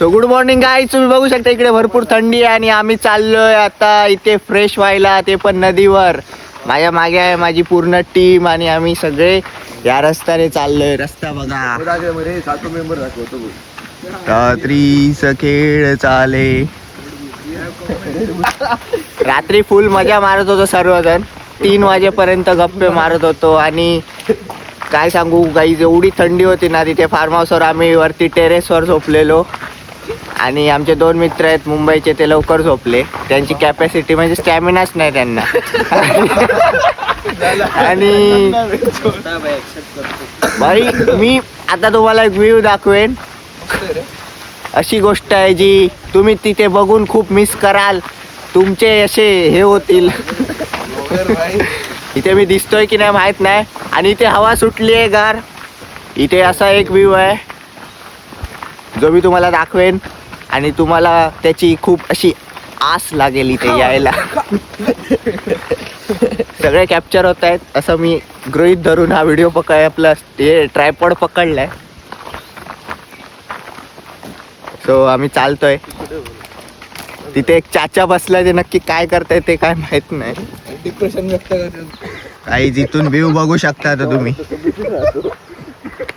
So good morning गाय तुम्ही बघू शकता इकडे भरपूर थंडी आहे आणि आम्ही चाललोय आता इथे फ्रेश व्हायला ते पण नदीवर. माझ्या मागे आहे माझी पूर्ण टीम आणि आम्ही सगळे या रस्त्याने चाललोय. रस्ता बघा. मेंबर खेळ चाले. रात्री फुल मजा मारत होतो सर्वजण. तीन वाजेपर्यंत गप्पे मारत होतो आणि काय सांगू काही एवढी थंडी होती ना तिथे फार्म हाऊसवर आम्ही वरती टेरेसवर झोपलेलो. आणि आमचे दोन मित्र आहेत मुंबईचे ते लवकर झोपले. त्यांची कॅपॅसिटी म्हणजे स्टॅमिनाच नाही त्यांना. आणि भाई मी आता तुम्हाला एक व्ह्यू दाखवेन. अशी गोष्ट आहे जी तुम्ही तिथे बघून खूप मिस कराल. तुमचे असे हे होतील. इथे मी दिसतोय की नाही माहीत नाही. आणि इथे हवा सुटली आहे गार. इथे असा एक व्ह्यू आहे. जो मी तुम्हाला दाखवेन आणि तुम्हाला त्याची खूप अशी आस लागेल इथे यायला. सगळे कॅप्चर होत आहेत. असं मी गृहित धरून हा व्हिडिओ पकड आपला हे ट्रायपॉड पकडलाय. सो आम्ही चालतोय. तिथे एक चाचा बसलाय ते नक्की काय करताय ते काय माहीत नाही. डिप्रेशन व्यक्त काही जिथून व्ह्यू बघू शकता तुम्ही.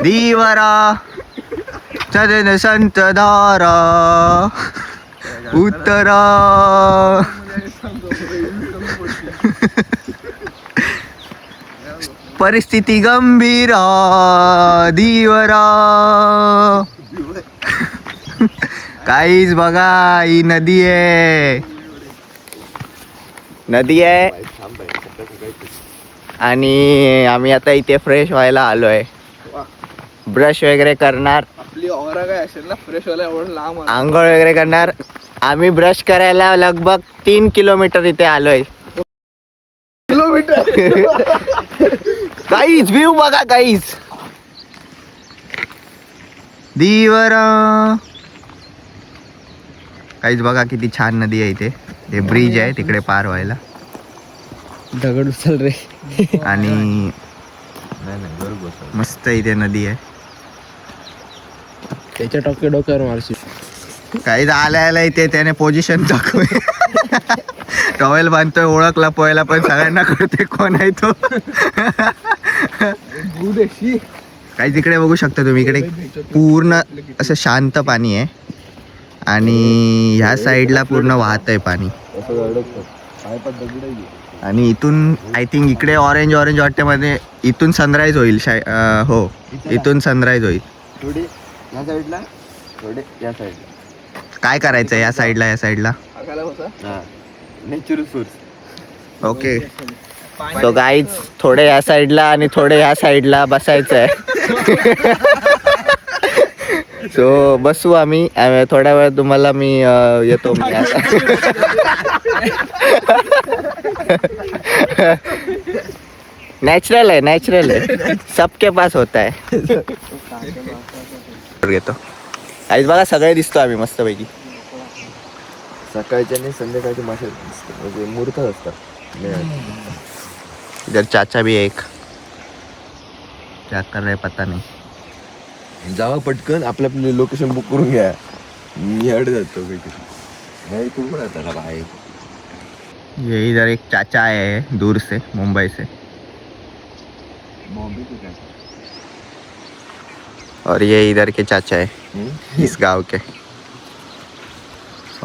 दिवारा! चरण संत दारा उत्तरा। परिस्थिती गंभीरा। दिवरा काहीच बघा ही नदी आहे. नदी आहे. आणि आम्ही आता इथे फ्रेश व्हायला आलोय. ब्रश वगैरे करणार. आपली ऑरा काय असेल ना फ्रेश व्हायला एवढं लांब आहे. आंघोळ वगैरे करणार. आम्ही ब्रश करायला लगभग तीन किलोमीटर इथे आलोय. किलोमीटर काहीच व्ह्यू बघा काहीच दिवरा. काहीच बघा किती छान नदी आहे इथे. ते ब्रिज आहे तिकडे पार व्हायला. दगड उचल रे. आणि मस्त इथे नदी आहे. त्याच्या टक्के डोक्यावर मारशी काही आल्या आल्या इथे त्याने पोझिशन दाखवे टॉवेल बांधतोय ओळखला पोहायला पण सगळ्यांना कळते कोण आहे तो? काही तिकडे बघू शकता तुम्ही इकडे पूर्ण असं शांत पाणी आहे. आणि ह्या साईडला पूर्ण वाहत आहे पाणी. आणि इथून आय थिंक इकडे ऑरेंज ऑरेंज वाटते मध्ये इथून सनराईज होईल हो इथून सनराईज होईल. या साईडला? थोडे या साईडला. काय करायचं या साईडला या साईडला? हा. नॅचरल ओके सो गाईज थोडे या साईडला आणि थोडे या साईडला बसायचं आहे सो बसू आम्ही. थोड्या वेळ तुम्हाला मी अं, येतो मी. नॅचरल आहे नॅचरल आहे. सबके पास होता है घेतो. आईज बघा सगळे दिसतो आम्ही मस्तपैकी. सकाळच्या आणि संध्याकाळचे मासे. म्हणजे मूर्त असतात. इधर चाचा भी है एक. क्या कर रहे पता नहीं. जावा पटकन आपलं आपलं लोकेशन बुक करून घ्या. मी हड जातो नाही तू पण आता बाय ये इधर एक चाचा आए हैं दूर से मुंबई से. और ये इधर के चाचा है इस गांव के।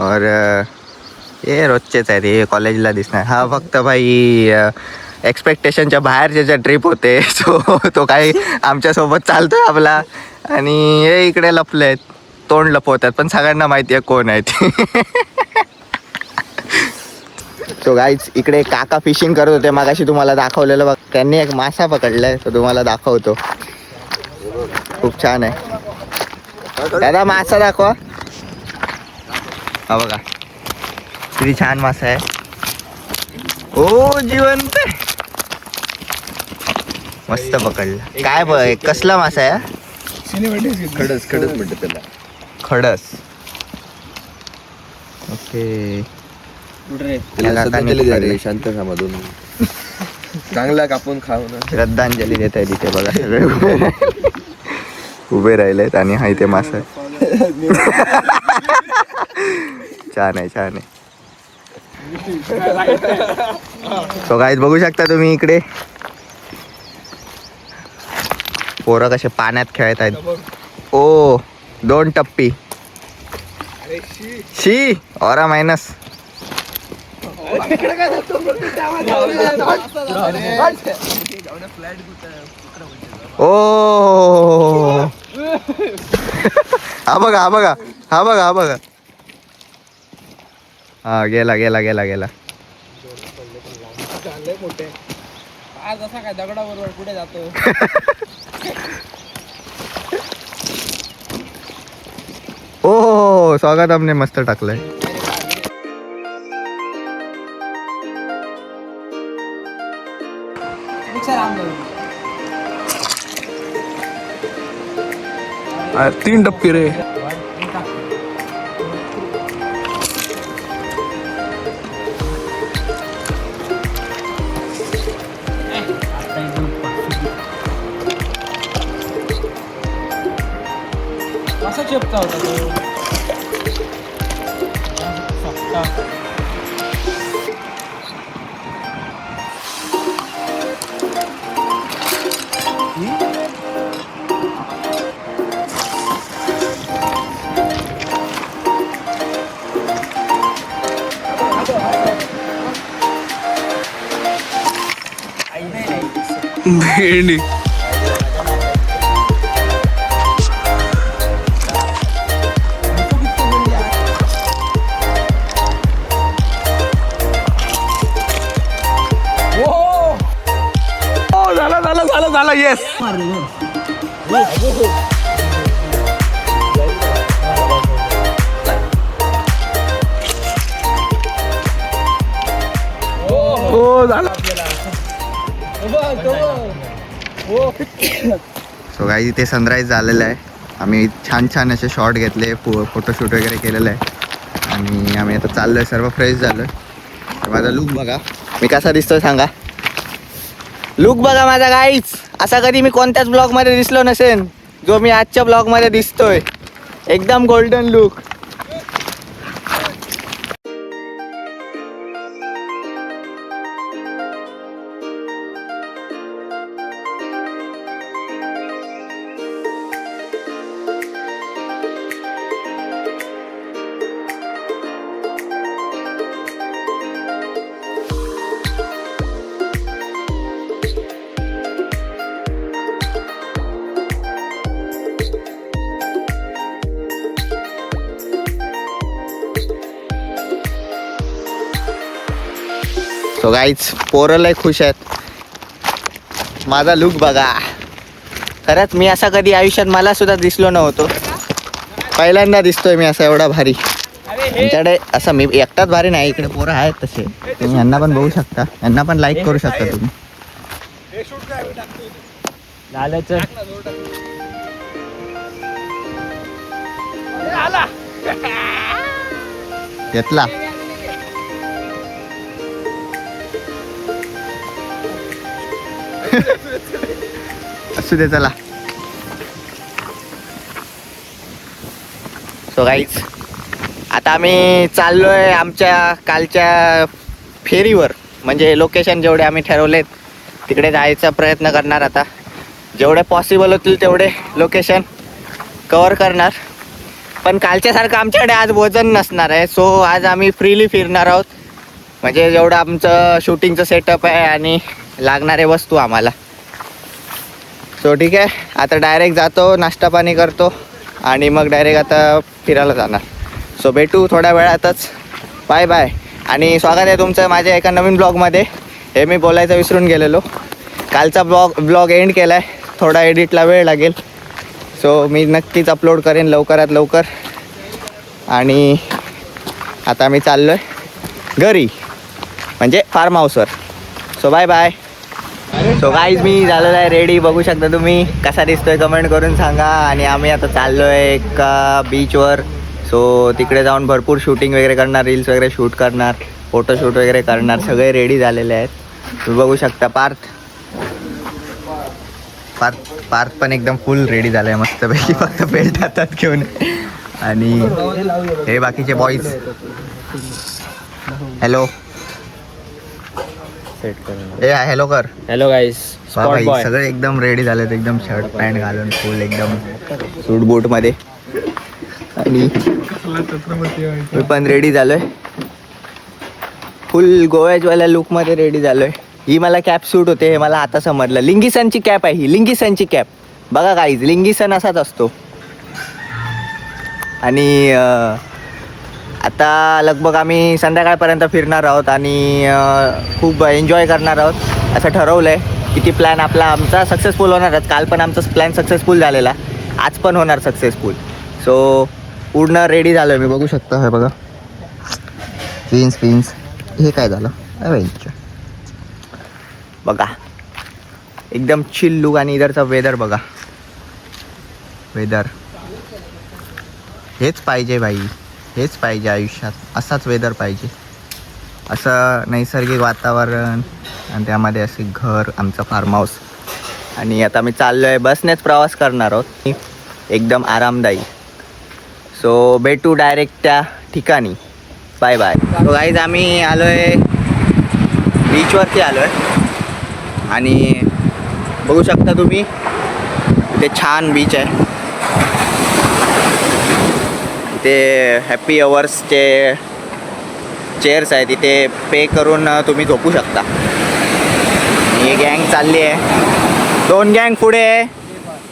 और हे रोजचेच आहेत हे कॉलेजला दिसणार हा फक्त भाई एक्सपेक्टेशनच्या बाहेरचे ज्या ट्रिप होते सो तो काही आमच्यासोबत चालतोय आपला. आणि हे इकडे लपले आहेत तोंड लपवतात पण सगळ्यांना माहिती आहे कोण आहेत सो गाईज इकडे काका फिशिंग करत होते मागाशी तुम्हाला दाखवलेलं बघ. त्यांनी एक मासा पकडलाय तो तुम्हाला दाखवतो. खूप छान आहे. दादा मासा दाखवा. हा बघा. किती छान मासा आहे. ओ जिवंत. मस्त पकडला. काय ब कसला मासा आहे हा? खडस खडस म्हणतात त्याला. खडस. ओके. शांत दोन चांगला कापून खाऊ ना. श्रद्धांजली देत आहे तिथे बघा सगळे. उभे राहिले. राहिलेत आणि हा इथे मासा आहे. छान आहे छान आहे. सो गाईज बघू शकता तुम्ही इकडे? पोरं कसे पाण्यात खेळत आहेत. ओ दोन टप्पी. शी ओरा मायनस ओ. हा बघा हा बघा हा बघा हा बघा. हा गेला गेला गेला गेला. आज असा काय दगडाबरोबर कुठे जातो ओ हो हो, हो स्वागत आमने मस्त टाकलंय. तीन टप्पे रे. कसा होता? भेंडी हो झालं झालं झालं झालं येस हो झालं सो काही इथे सनराईज झालेलं आहे. आम्ही छान छान असे शॉट घेतले फो फोटोशूट वगैरे केलेलं आहे. आणि आम्ही आता चाललो आहे सर्व फ्रेश झालं तर माझा लुक बघा. मी कसा दिसतोय सांगा? लुक बघा माझा काहीच असा कधी मी कोणत्याच ब्लॉगमध्ये दिसलो नसेन जो मी आजच्या ब्लॉगमध्ये दिसतोय. एकदम गोल्डन लुक सो गाईच पोरं लय खुश आहेत. माझा लुक बघा. खरंच मी असा कधी आयुष्यात मला सुद्धा दिसलो नव्हतो. पहिल्यांदा दिसतोय मी असा एवढा भारी. त्यांच्याकडे असं मी एकटाच भारी नाही इकडे पोरं आहेत तसे. तुम्ही यांना पण बघू शकता. यांना पण लाईक करू शकता तुम्ही. घेतला. असू दे चला. सो गाईच आता आम्ही चाललोय आमच्या कालच्या फेरीवर. म्हणजे लोकेशन जेवढे आम्ही ठरवलेत तिकडे जायचा प्रयत्न करणार आता. जेवढे पॉसिबल होतील तेवढे लोकेशन कवर करणार. पण कालच्यासारखं आमच्याकडे आज वजन नसणार आहे. सो आज आम्ही फ्रीली फिरणार आहोत. म्हणजे जेवढं आमचं शूटिंगचं सेटअप आहे आणि लागणारे वस्तू आम्हाला. सो ठीक आहे. आता डायरेक्ट जातो नाश्ता पाणी करतो आणि मग डायरेक्ट आता फिरायला जाणार. सो भेटू थोड्या वेळातच. बाय बाय आणि स्वागत आहे तुमचं माझ्या एका नवीन ब्लॉगमध्ये. हे मी बोलायचं विसरून गेलेलो. कालचा ब्लॉग ब्लॉग एंड केला आहे थोडा एडिटला वेळ लागेल. सो मी नक्कीच अपलोड करेन लवकरात लवकर. आणि आता मी चाललो आहे घरी. म्हणजे फार्म हाऊसवर so bye bye so guys मी झालेलो आहे रेडी बघू शकता तुम्ही कसा दिसतोय कमेंट करून सांगा. आणि आम्ही आता चाललो आहे एका बीचवर सो तिकडे जाऊन भरपूर शूटिंग वगैरे करणार रील्स वगैरे शूट करणार फोटोशूट वगैरे करणार. सगळे रेडी झालेले आहेत. तुम्ही बघू शकता पार्थ. पार्थ पार्थ पण एकदम फुल रेडी झालाय मस्तपैकी. फक्त बेल्ट हातात घेऊन. आणि हे बाकीचे बॉईज हॅलो ए हॅलो कर. हॅलो गाईस वा भाई सगळे एकदम रेडी झालेत एकदम शर्ट पॅन्ट घालून फुल एकदम सूट बूटमध्ये. आणि मी पण रेडी झालोय. फुल गोव्याजवाल्या लुकमध्ये रेडी झालोय. ही मला कॅप सूट होते हे मला आता समजलं. लिंगिसनची कॅप आहे ही लिंगिसनची कॅप बघा काहीच लिंगिसन असाच असतो. आणि अं, आता लगभग आम्ही संध्याकाळपर्यंत फिरणार आहोत आणि खूप एन्जॉय करणार आहोत. असं ठरवलं आहे किती प्लॅन आपला आमचा सक्सेसफुल होणारच काल पण आमचा प्लॅन सक्सेसफुल झालेला. आज पण होणार सक्सेसफुल सो पूर्ण रेडी झालो आहे मी. बघू शकता हे बघा. जीन्स पिन्स हे काय झालं? बघा. एकदम चिल लुक आणि इधरचा वेदर बघा. वेदर हेच पाहिजे बाई. हेच पाहिजे आयुष्यात. असाच वेदर पाहिजे. असं नैसर्गिक वातावरण आणि त्यामध्ये असे घर आमचं फार्म हाऊस आणि आता मी चाललो आहे बसनेच प्रवास करणार आहोत. एकदम आरामदायी. सो भेटू डायरेक्ट त्या ठिकाणी. बाय बाय गाईज आम्ही आलो आहे बीचवरती आलो आहे आणि बघू शकता तुम्ही ते छान बीच आहे. इथे हॅपी अवर्सचे चेअर्स आहेत. इथे पे करून तुम्ही झोपू शकता. ही गँग चालली आहे. दोन गँग पुढे आहे.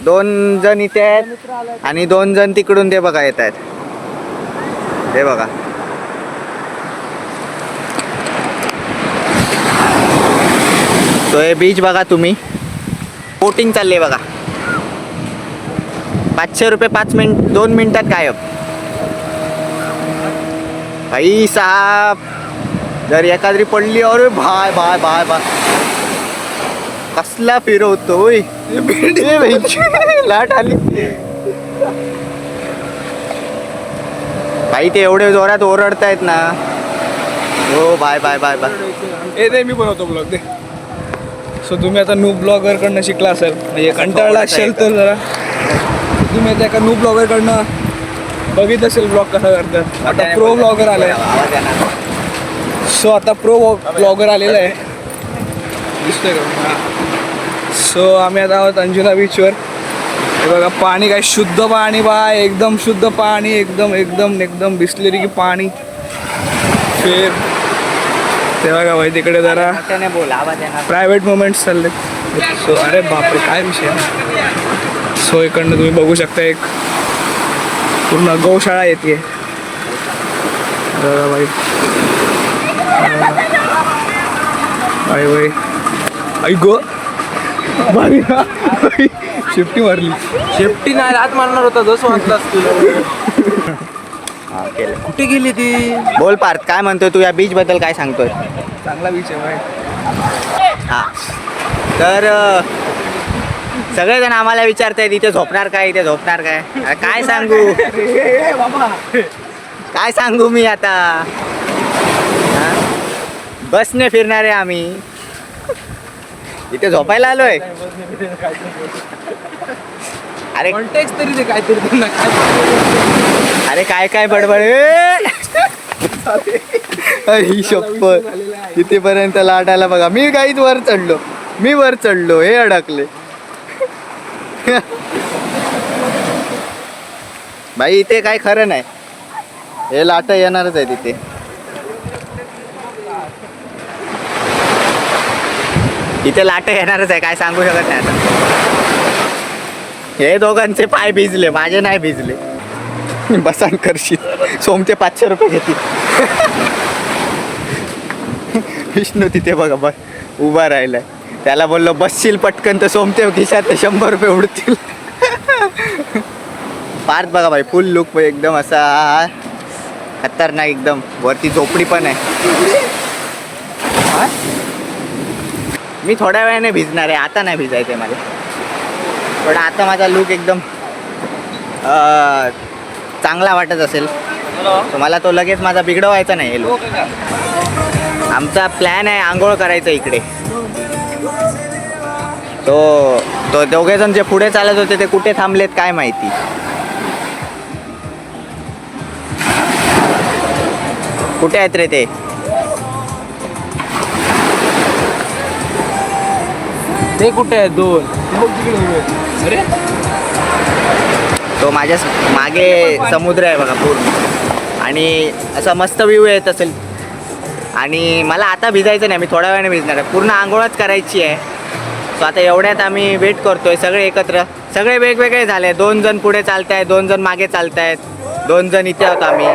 दोन जण इथे आहेत आणि दोन जण तिकडून ते बघा येत आहेत. ते बघा. तो हे बीच बघा तुम्ही. बोटिंग चालली आहे बघा. पाचशे रुपये पाच मिनिट दोन मिनिटात गायब. भाई साहब जर एखादी पडली अरे भाय भाय भाय भाय कसला फिरवतो लाट आली. भाई ते एवढे जोरात ओरडतायत ना. हो बाय बाय बाय बाय ए ते मी बनवतो ब्लॉग दे. सो तुम्ही आता न्यू ब्लॉगरकडनं शिकला असेल. म्हणजे कंटाळला असेल तर जरा. तुम्ही आता एका न्यू ब्लॉगरकडनं बघितलं असेल ब्लॉग कसा करतात आता प्रो ब्लॉगर आलाय. सो आता प्रो ब्लॉगर आलेला आहे. दिसतोय का? सो आम्ही आता आहोत अंजुना बीचवर हे बघा पाणी काय शुद्ध पाणी बा एकदम शुद्ध पाणी एकदम एकदम एकदम बिसलेरी की पाणी. फिर. ते बघा भाई तिकडे जरा प्रायव्हेट मोमेंट्स चालले सो अरे बापरे काय विषय सो इकडनं तुम्ही बघू शकता एक पूर्ण गौशाळा येते. बाई बाई बाई. आई गो. बाई शेपटी मारली. शेपटी नाही आत मारणार होता जसं हा, केलं. कुठे गेली ती? बोल पार्थ काय म्हणतोय तू या बीच बद्दल काय सांगतोय? चांगला विषय बाई हा. तर सगळेजण आम्हाला विचारतायत इथे झोपणार काय इथे झोपणार काय? अरे काय सांगू? काय सांगू मी आता? हा? बसने फिरणार आहे आम्ही. इथे झोपायला आलोय. अरे तरी काहीतरी अरे काय काय बडबड! अरे शप्प इथेपर्यंत लाट आला बघा. मी काहीच वर चढलो. मी वर चढलो. हे अडकले. बाई इथे काय खरं नाही. हे लाट येणारच आहे तिथे इथे लाट येणारच आहे काय सांगू शकत नाही आता. हे दोघांचे पाय भिजले माझे नाही भिजले. बसान करशील सोमचे पाचशे रुपये घेतील. विष्णू तिथे बघा बस उभा राहिलाय. त्याला बोललो बसशील पटकन तर सोमते खिशात शंभर रुपये उडतील. पार्थ बघा भाई फुल लुक एकदम असा खतरनाक एकदम. वरती झोपडी पण आहे? मी थोड्या वेळाने भिजणार आहे आता नाही भिजायचं आहे मला. पण आता माझा लुक एकदम चांगला वाटत असेल. तर मला तो लगेच माझा बिघडवायचा नाही हे. आमचा प्लॅन आहे आंघोळ करायचं इकडे. तो तो दोघे जण जे पुढे चालत होते ते कुठे थांबलेत काय माहिती? कुठे आहेत रे ते? ते कुठे आहे दोन? आहेत. अरे? तो माझ्या मागे समुद्र आहे बघा पूर्ण. आणि असा मस्त व्ह्यू येत असेल. आणि मला आता भिजायचं नाही मी थोड्या वेळाने भिजणार आहे. पूर्ण आंघोळच करायची आहे. सो आता एवढ्यात आम्ही वेट करतोय सगळे एकत्र. सगळे वेगवेगळे झाले. दोन जण पुढे चालत आहेत दोन जण मागे चालत आहेत दोन जण इथे आहोत आम्ही.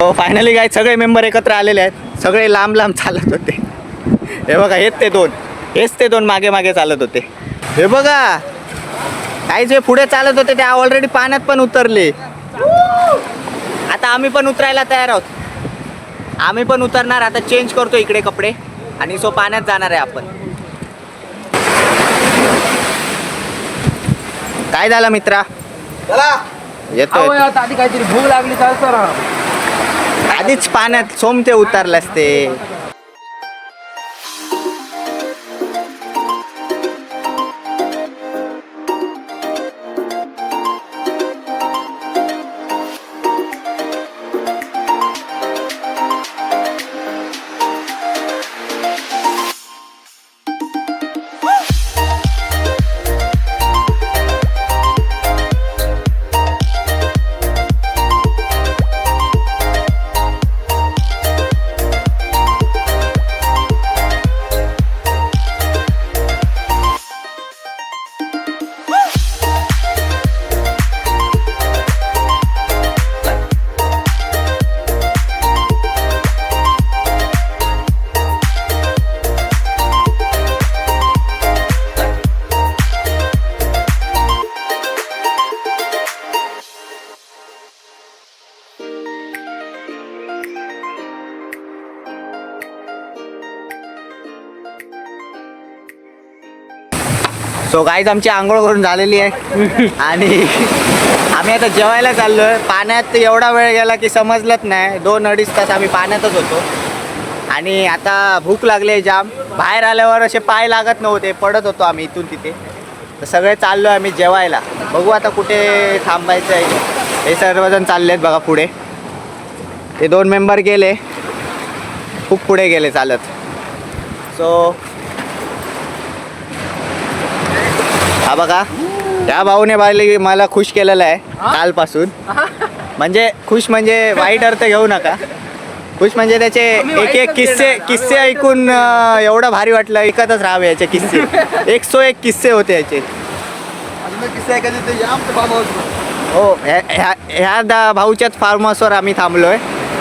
हो फायनली काय सगळे मेंबर एकत्र आलेले आहेत. सगळे लांब लांब चालत होते. हे बघा हेच ते दोन. हेच ते दोन मागे मागे चालत होते. हे बघा. काही जे पुढे चालत होते ते ऑलरेडी पाण्यात पण उतरले. आता आम्ही पण उतरायला तयार आहोत. आम्ही पण उतरणार. आता चेंज करतो इकडे कपडे. आणि सो पाण्यात जाणार आहे आपण. काय झालं मित्रा? येतोय. अहो, आता आधी काहीतरी भूक लागली चालतं ना आधीच पाण्यात सोमते उतरलास ते. सो गाईज आमची आंघोळ करून झालेली आहे. आणि आम्ही आता जेवायला चाललो आहे पाण्यात एवढा वेळ गेला की समजलंच नाही. दोन अडीच तास आम्ही पाण्यातच होतो. आणि आता भूक लागली आहे जाम. बाहेर आल्यावर असे पाय लागत नव्हते. पडत होतो आम्ही इथून तिथे. तर सगळे चाललो आहे आम्ही जेवायला. बघू आता कुठे थांबायचं आहे. हे सर्वजण चालले आहेत बघा पुढे. ते दोन मेंबर गेले. खूप पुढे गेले चालत. सो हा बघा. त्या भाऊने बायले मला खुश केलेलं आहे कालपासून. म्हणजे खुश म्हणजे वाईट अर्थ घेऊ नका. खुश म्हणजे त्याचे एक एक किस्से किस्से ऐकून एवढं भारी वाटलं. ऐकतच राहावे याचे किस्से. एक सो एक किस्से होते याचे. हो ह्या- ह्या दा भाऊच्याच फार्म हाऊसवर आम्ही थांबलोय.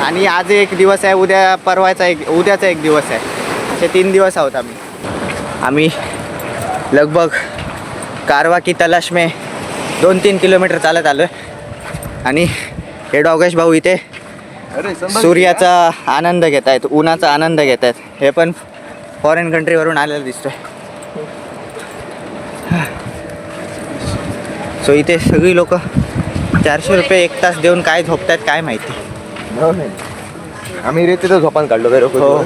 आणि आज एक दिवस आहे उद्या परवाचा एक उद्याचा एक दिवस आहे. असे तीन दिवस आहोत आम्ही. आम्ही लगभग कारवा की तलाश में दोन तीन किलोमीटर चालत आलो आहे आणि हे डॉगेश भाऊ इथे सूर्याचा आनंद घेत आहेत उन्हाचा आनंद घेत आहेत हे पण फॉरेन कंट्रीवरून आलेलं दिसतोय. सो इथे सगळी लोक चारशे रुपये एक तास देऊन काय झोपतायत काय माहिती. आम्ही रे तिथं झोपान काढलो काय हो.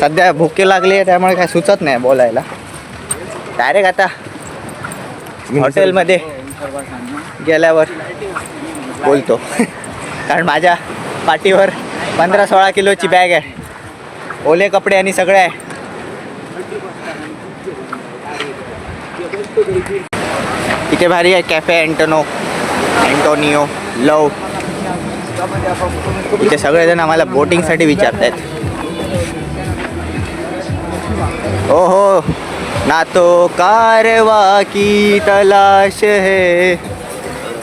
सध्या भुके लागली आहे त्यामुळे काय सुचत नाही बोलायला. डायरेक्ट आता हॉटेलमध्ये गेल्यावर बोलतो. कारण माझ्या पाठीवर पंधरा सोळा किलोची बॅग आहे. ओले कपडे आणि सगळे आहे. इथे भारी आहे कॅफे अँटोनो अँटोनिओ लव. इथे सगळेजण आम्हाला बोटिंगसाठी विचारतायत. ओ हो ना तो कारवा की तलाश है.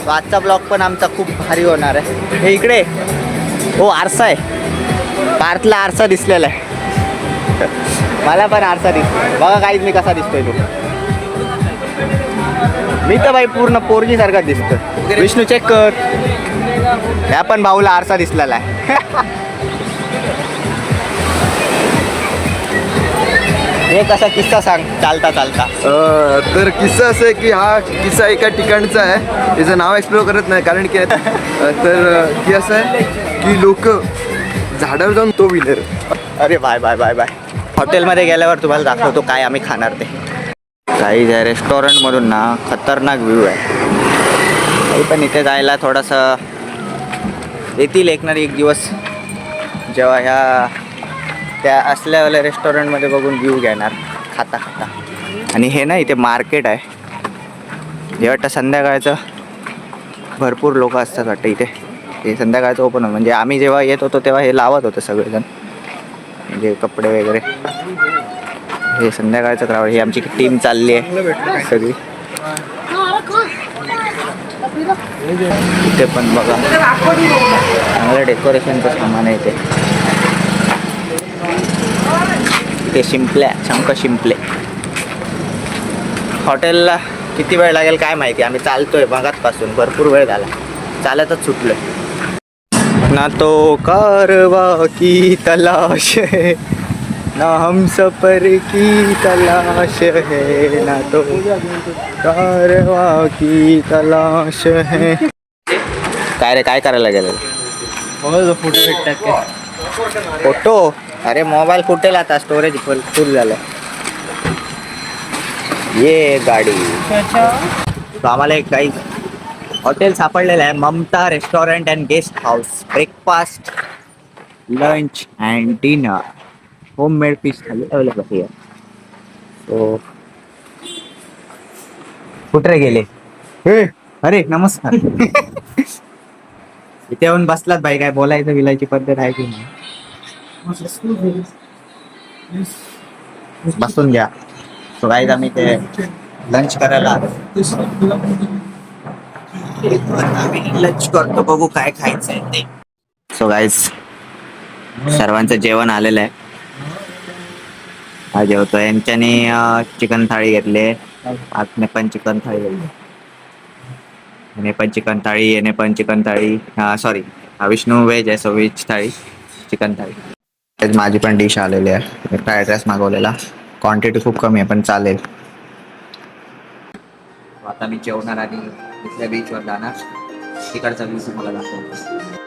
आजचा ब्लॉग पण आमचा खूप भारी होणार आहे. हे इकडे. हो आरसा आहे. पार्थला आरसा दिसलेला आहे. मला पण आरसा दिसतो बघा काहीच मी कसा दिसतोय तो. मी तर बाई पूर्ण पोरगीसारखा दिसतो विष्णू चेक कर. ह्या पण भाऊला आरसा दिसलेला आहे. हे कसा किस्सा सांग चालता चालता. अं, तर किस्सा असं आहे की हा किस्सा एका ठिकाणचा आहे. त्याचं नाव एक्सप्लोर करत नाही कारण की अं, तर अं, की असं आहे की लोक झाडावर जाऊन तो विनर अरे बाय बाय बाय बाय. हॉटेलमध्ये गेल्यावर तुम्हाला दाखवतो काय आम्ही खाणार ते. काही त्या रेस्टॉरंटमधून ना खतरनाक व्ह्यू आहे. तरी पण इथे जायला थोडंसं येतील एक ना एक दिवस. जेव्हा ह्या त्या असल्यावाल्या रेस्टॉरंटमध्ये बघून व्ह्यू घेणार. खाता खाता. आणि हे ना इथे मार्केट आहे. जे वाटतं संध्याकाळचं भरपूर लोक असतात वाटतं इथे. हे संध्याकाळचं ओपन म्हणजे आम्ही जेव्हा येत होतो तेव्हा हे लावत होतं सगळेजण. म्हणजे कपडे वगैरे. हे संध्याकाळचं क्राऊड ही आमची टीम चालली आहे सगळी. इथे पण बघा. चांगलं डेकोरेशनचं सामान आहे इथे. ते शिंपल्या शंख शिंपले. हॉटेलला किती वेळ लागेल काय माहिती? आम्ही चालतोयपासून भरपूर वेळ झाला. चालतच सुटलोय. ना तो कारवा की तलाश है ना हम सफर की तलाश है ना तो कारवा की तलाश है. काय रे काय करायला गेलं फोटो भेटतात काय? फोटो? अरे मोबाईल फुटेल आता स्टोरेज फुल फुल झालं. ये गाडी. तो आम्हाला एक काही हॉटेल सापडलेलं आहे Mamta restaurant and guest house breakfast lunch and dinner home made piece thali available here so कुठे गेले? अरे नमस्कार. इथे येऊन बसलात भाई काय बोलायचं विलायची पद्धत आहे की नाही? बसून घ्या. सो गाईज आम्ही ते लंच करायला. लंच करतो बघू काय खायचं आहे ते. सो गाईज सर्वांचं जेवण आलेलं आहे. हा जेवतो यांच्यानी चिकन थाळी घेतले आतने पण चिकन थाळी घेतली याने पण चिकन थाळी याने पण chicken thali sorry Vishnu veg आहे so veg thali chicken thali. माझी पण डिश आलेली आहे. फ्राईड राईस मागवलेला. क्वांटिटी खूप कमी आहे पण चालेल. आता मी जेवणार आणि दुसऱ्या बीचवर जाणार. तिकडचा व्ह्यू तुम्हाला दाखवतो.